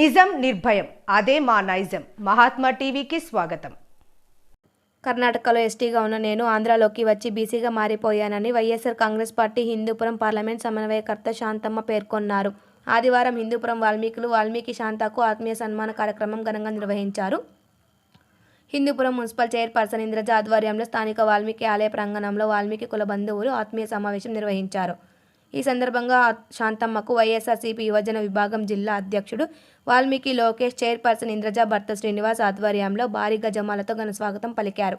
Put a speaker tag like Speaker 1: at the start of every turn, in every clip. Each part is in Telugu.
Speaker 1: నిజం నిర్భయం. అదే మా నైజం. మహాత్మా టీవీకి స్వాగతం.
Speaker 2: కర్ణాటకలో ఎస్టీగా ఉన్న నేను ఆంధ్రాలోకి వచ్చి బీసీగా మారిపోయానని YSR Congress party Hindupuram parliament సమన్వయకర్త శాంతమ్మ పేర్కొన్నారు. ఆదివారం హిందూపురం వాల్మీకులు వాల్మీకి శాంతకు ఆత్మీయ సన్మాన కార్యక్రమం ఘనంగా నిర్వహించారు. హిందూపురం మున్సిపల్ చైర్పర్సన్ ఇంద్రజ ఆధ్వర్యంలో స్థానిక వాల్మీకి ఆలయ ప్రాంగణంలో వాల్మీకి కుల బంధువులు ఆత్మీయ సమావేశం నిర్వహించారు. ఈ సందర్భంగా శాంతమ్మకు వైఎస్ఆర్సీపీ యువజన విభాగం జిల్లా అధ్యక్షుడు వాల్మీకి లోకేష్ చైర్పర్సన్ ఇంద్రజ భర్త శ్రీనివాస్ ఆధ్వర్యంలో భారీ గజమాలతో ఘన స్వాగతం పలికారు.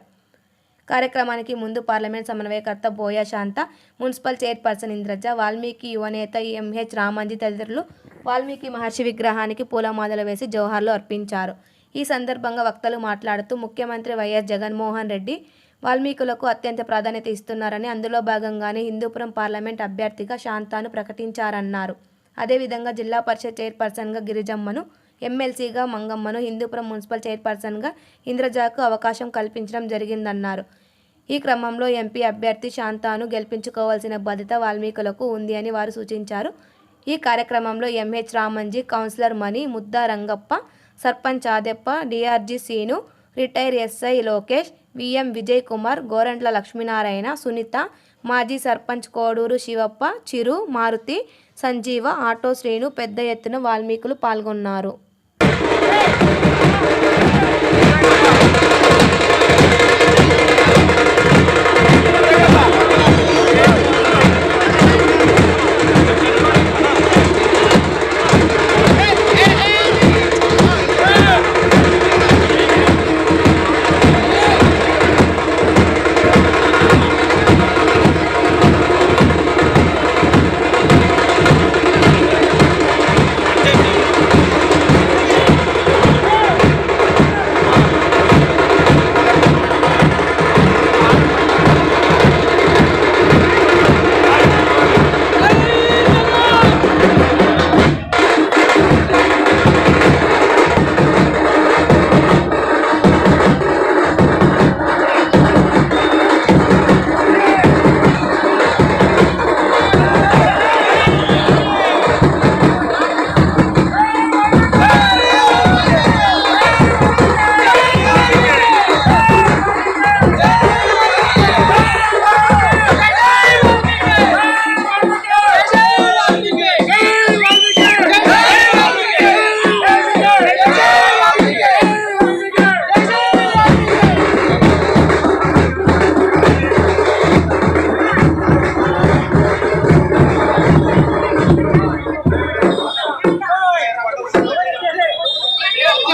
Speaker 2: కార్యక్రమానికి ముందు పార్లమెంట్ సమన్వయకర్త బోయా శాంత మున్సిపల్ చైర్పర్సన్ ఇంద్రజ వాల్మీకి యువనేత ఎంహెచ్ రామాంజీ తదితరులు వాల్మీకి మహర్షి విగ్రహానికి పూలమాలలు వేసి జవహర్లు అర్పించారు. ఈ సందర్భంగా వక్తలు మాట్లాడుతూ ముఖ్యమంత్రి వైఎస్ జగన్మోహన్ రెడ్డి వాల్మీకులకు అత్యంత ప్రాధాన్యత ఇస్తున్నారని అందులో భాగంగానే హిందూపురం పార్లమెంట్ అభ్యర్థిగా శాంతాను ప్రకటించారన్నారు. అదేవిధంగా జిల్లా పరిషత్ చైర్పర్సన్గా గిరిజమ్మను ఎమ్మెల్సీగా మంగమ్మను హిందూపురం మున్సిపల్ చైర్పర్సన్గా ఇంద్రజాకు అవకాశం కల్పించడం జరిగిందన్నారు. ఈ క్రమంలో ఎంపీ అభ్యర్థి శాంతాను గెలిపించుకోవాల్సిన బాధ్యత వాల్మీకులకు ఉంది అని వారు సూచించారు. ఈ కార్యక్రమంలో MH Ramanji councillor Mani Mudda Rangappa sarpanch Adeppa DRG Seenu retire SI Lokesh VM Vijay Kumar Gorantla Lakshminarayana Sunitha మాజీ సర్పంచ్ కోడూరు శివప్ప చిరు మారుతి సంజీవ ఆటో శ్రేణు పెద్ద ఎత్తున వాల్మీకులు పాల్గొన్నారు.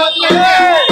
Speaker 3: Ei!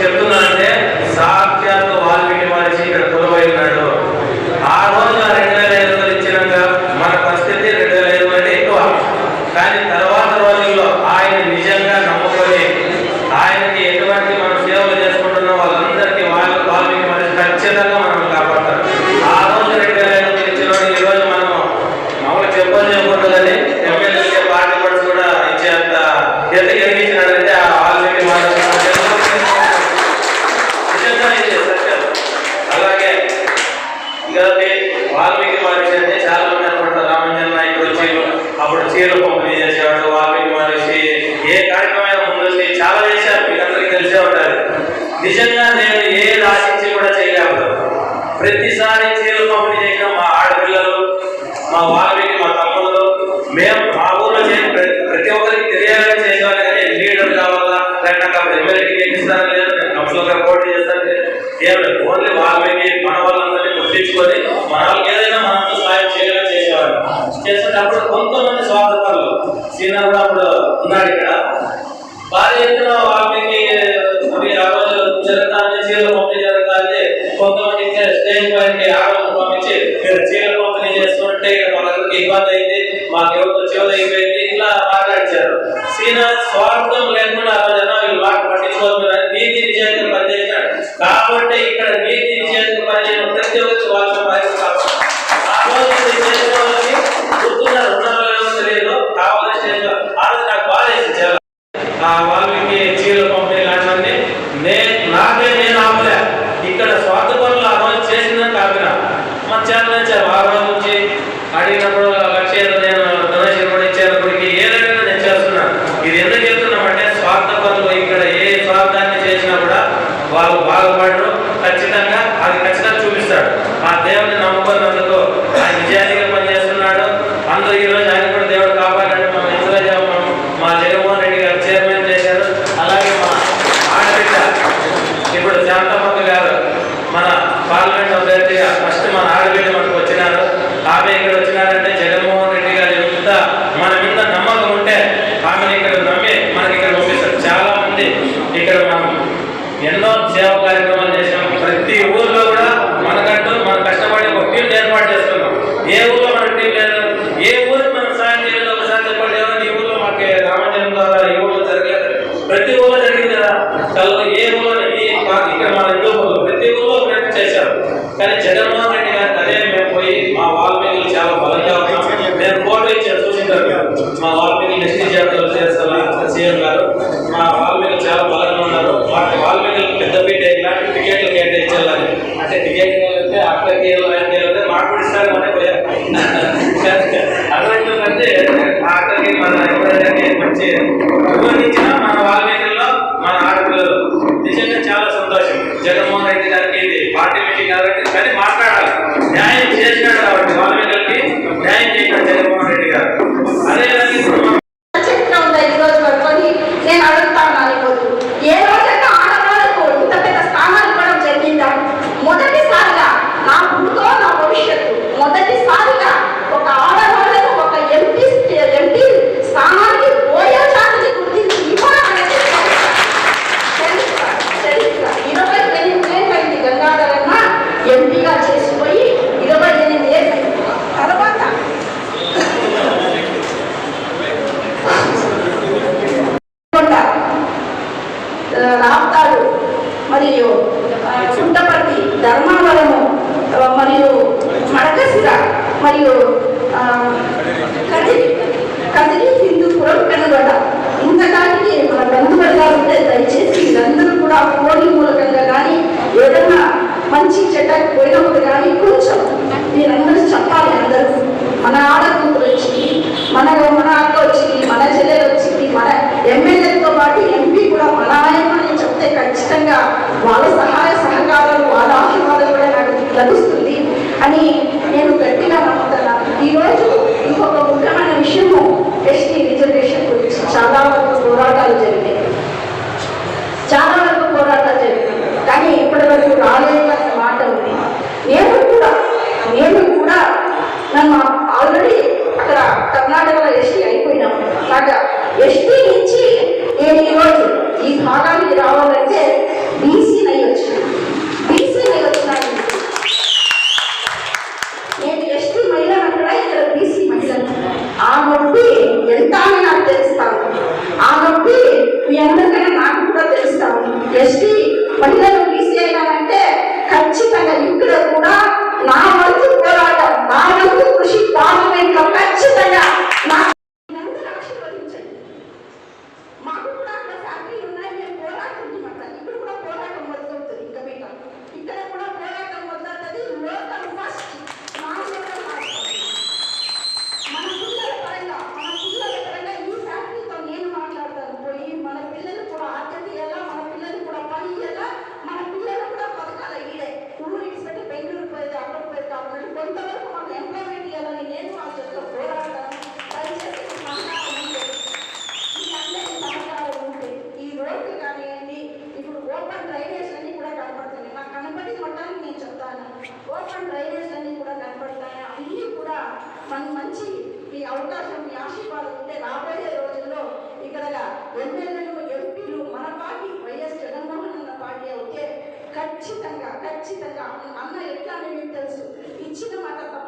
Speaker 3: చెప్తున్నానంటే సాక్షాత్ వాల్మీకి మహర్షి ఇక్కడ కొలువై ఉన్నాడు. ఆ రోజు ఆ రెండు వేల ఐదు వందలు ఇచ్చినాక మన పరిస్థితి రెండు వేల ఐదు వందలు ఎక్కువ. కానీ తర్వాత రోజుల్లో ఆయన నిజంగా నమ్ముకొని ఆయనకి ఎటువంటి మనం సేవలు చేసుకుంటున్న వాళ్ళందరికీ వాళ్ళు వాల్మీకి మహర్షి ఖచ్చితంగా మనం కాపాడతారు. ఆ రోజు రెండు వేల ఐదు వందలు ఇచ్చిన ఈ రోజు మనం మామూలు చెప్పని చెప్పకూడదని ఎమ్మెల్యేలకి పార్టీ కూడా ఇచ్చేంత ఎంత కలిగించినాడంటే ఆ వాల్మీకి మహర్షి నిజంగా ఇది సత్యం అలాగే ఇంకొకటి వాల్మీకి మహర్షి అంటే చాలా మంది అనుకుంటారు రామంజన్ నాయకుడు వచ్చి అప్పుడు చీరలు పంపిణీ చేసేవాడు వాల్మీకి మహర్షి ఏ కార్యక్రమం ముందు చాలా చేశారు మీకు అందరికీ తెలిసే ఉంటారు నిజంగా నేను ఏ ఆశించి కూడా చేయలేము ప్రతిసారి చీరలు పంపిణీ చేయడం మా ఆడపిల్లలు మా వారి మా తమ్ముళ్ళు మేము మా ఊళ్ళో చేసిన ప్రతి- ఒక్కరికి తెలియాలని చేయాలి కానీ లీడర్ కావాలా? లేకపోతే అప్పుడు ఎమ్మెల్యేకి టికెట్ ఇస్తాను లేదు నేను కంపల్సరీగా పోటీ చేస్తాను లేదు. ఏం లేదు ఓన్లీ వాళ్ళకి మన వాళ్ళందరినీ గుర్తించుకొని మన వాళ్ళకి ఏదైనా మనకు సాయం చేయాలని చేసేవాళ్ళు. చేసేటప్పుడు కొంతమంది స్వార్థపరులు సీనియర్ కూడా అప్పుడు ఉన్నాడు ఇక్కడ. భారీ ఎత్తున వాళ్ళకి అవి ఆ రోజు జరుగుతాన్ని చీరలు పంపిణీ జరుగుతాన్ని కొంతమంది స్టేజ్ పైకి ఆ రోజు పంపించి మీరు చీరలు పంపిణీ చేస్తుంటే మనకి ఇబ్బంది అయింది మాకు ఎవరితో చెవులు అయిపోయింది ఇలా మాట్లాడించారు సీనియర్ స్వార్థం లేకుండా ఆ రోజున మాట పట్టించుకోవాలి నీతి నిజాయితీ పనిచేసినాడు కాబట్టి ఇక్కడ నీతి నిజాయితీ పనిచేసిన ప్రతి ఒక్కరికి వాళ్ళ పని ఆ రోజు ఇది చేసిన వాళ్ళకి గుర్తున్నారు ఉన్నారో లేదో తెలియదు కావాలని స్టేజ్లో. ఆ రోజు నాకు బాధ వేసింది చాలా ఆ వాల్మీకి చీరలు పంపిణీ లాంటివన్నీ నే నాకే నేను ఆపలే ఇక్కడ స్వార్థ పనులు ఆ రోజు చేసిందని కాపిన మన చేతలు ఇచ్చారు ఆ రోజు నుంచి అడిగినప్పుడు లక్ష ఏదో నేను డొనేషన్ కూడా ఇచ్చేటప్పటికి ఏదైనా నేను చేస్తున్నాను ఇది ఎందుకు చెప్తున్నామంటే స్వార్థ పనులు ఇక్కడ ఏ స్వార్థాన్ని చేసినా కూడా వాళ్ళు ఖచ్చితంగా అది ఖచ్చితంగా చూపిస్తాడు. ఆ దేవుని నమ్ముకున్నందుకు ఆయన నిజాయితీగా పనిచేస్తున్నాడు. అందరూ ఈ రోజు ఆయన కూడా దేవుడు కాపాడాడు. మనం ఎంకరేజ్ మా జగన్మోహన్ రెడ్డి గారు చైర్మన్ చేశారు. అలాగే మా ఆడబిడ్డ ఇప్పుడు శాంతమ్మక్క గారు మన పార్లమెంట్ అభ్యర్థిగా ఫస్ట్ మన ఆడబిడ్డ మనకు వచ్చినారు ఆమె ఇక్కడ వచ్చినారంటే జగన్మోహన్ రెడ్డి గారు ఎంత మన మీద నమ్మకం ఉంటే ఆమెను ఇక్కడ నమ్మి మనకి ఇక్కడ పంపిస్తారు చాలా మంది ఇక్కడ మనం ఎన్నో సేవా కార్యక్రమాలు చేసాం ప్రతి ఊర్లో కూడా మనకంటూ మనం కష్టపడి ఒక టీం ఏర్పాటు చేస్తున్నాం ఏ ఊర్లో మన టీం లేదు? ఏ ఊరికి మనం సాయం చేయలేదు? ఒకసారి చెప్పండి ఈ ఊర్లో మాకు రామజన్మ ద్వారా ఈ ఊర్లో జరగలేదు ప్రతి ఊర్లో జరిగింది కదా? ఏ ఊర్లో ఈ మాకు ఇక్కడ మన హిందూపురంలో ప్రతి ఊర్లో ప్రయత్నం చేశారు కానీ జగన్మోహన్ రెడ్డి గారు అదే మేము పోయి మా వాల్మీకులు చాలా బలంగా ఉన్నాము నేను ఫోటో ఇచ్చాను చూసింటారు మా వాల్మీకి ఎస్టీ జాతరలు చేస్తారు? సీఎం గారు. మా వాల్మీకి చాలా బలంగా ఉన్నారు. వాటి వాల్మీకి పెద్దపీట ఇలాంటి టికెట్లు కేటాయించాలని. అంటే టికెట్ అంటే అక్కడికి
Speaker 4: వెళ్ళాలంటే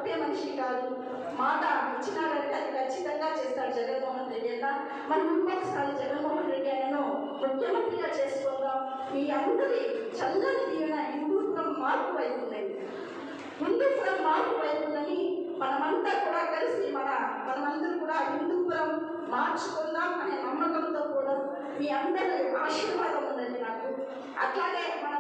Speaker 4: తప్పే మనిషి కాదు. మాట ఇచ్చినారంటే అది ఖచ్చితంగా చేస్తాడు జగన్మోహన్ రెడ్డి అన్న. మనం ఇంకొకసారి జగన్మోహన్ రెడ్డి అన్నను ముఖ్యమంత్రిగా చేసుకుందాం మీ అందరి చల్లని దీవెన హిందూత్వం మార్పు అవుతున్నాయి హిందూత్వం మార్పు అవుతుందని మనమంతా కూడా కలిసి మన మనమందరూ కూడా హిందూపురం మార్చుకుందాం అనే నమ్మకంతో కూడా మీ అందరి ఆశీర్వాదం ఉందండి నాకు. అట్లాగే మన